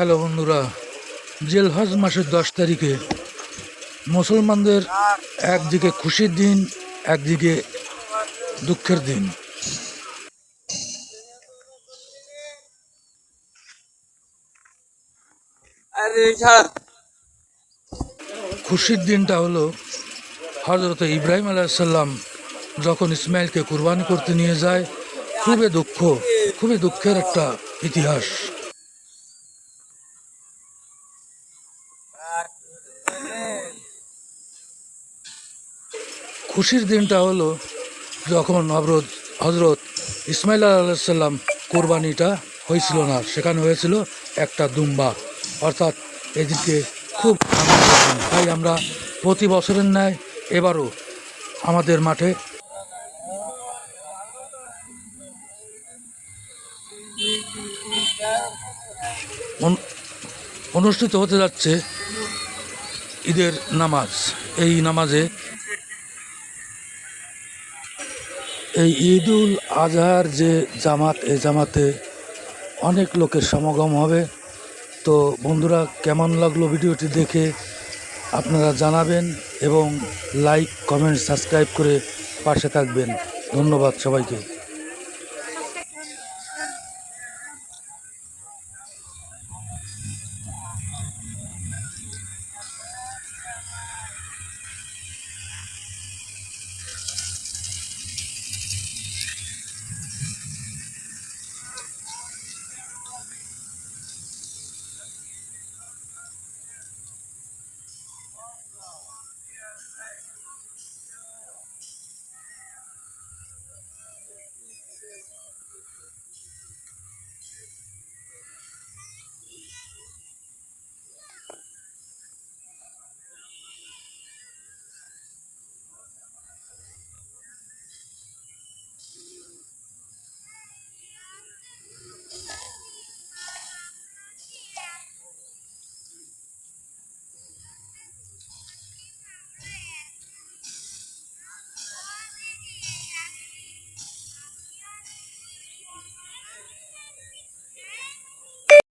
Hello বন্ধুরা জেলহজ মাসের দশ তারিখে মুসলমানদের একদিকে খুশির দিন একদিকে দুঃখের দিন। আরে খুশির দিনটা হলো হজরত ইব্রাহিম আলাইসাল্লাম যখন ইসমাইলকে কুরবানি করতে নিয়ে যায়। খুবই দুঃখ খুবই দুঃখের একটা ইতিহাস। খুশির দিনটা হলো যখন হজরত হজরত ইসমাইল আলাইসাল্লাম কোরবানিটা হয়েছিল না, সেখানে হয়েছিল একটা দুম্বা। অর্থাৎ এদিকে খুব তাই আমরা প্রতি বছরের ন্যায় এবারও আমাদের মাঠে অনু- অনুষ্ঠিত হতে যাচ্ছে ঈদের নামাজ। এই নামাজে এই ঈদুল আজহার যে জামাত এই জামাতে অনেক লোকের সমাগম হবে। তো বন্ধুরা, কেমন লাগল ভিডিওটি দেখে আপনারা জানাবেন এবং লাইক, কমেন্ট, সাবস্ক্রাইব করে পাশে থাকবেন। ধন্যবাদ সবাইকে।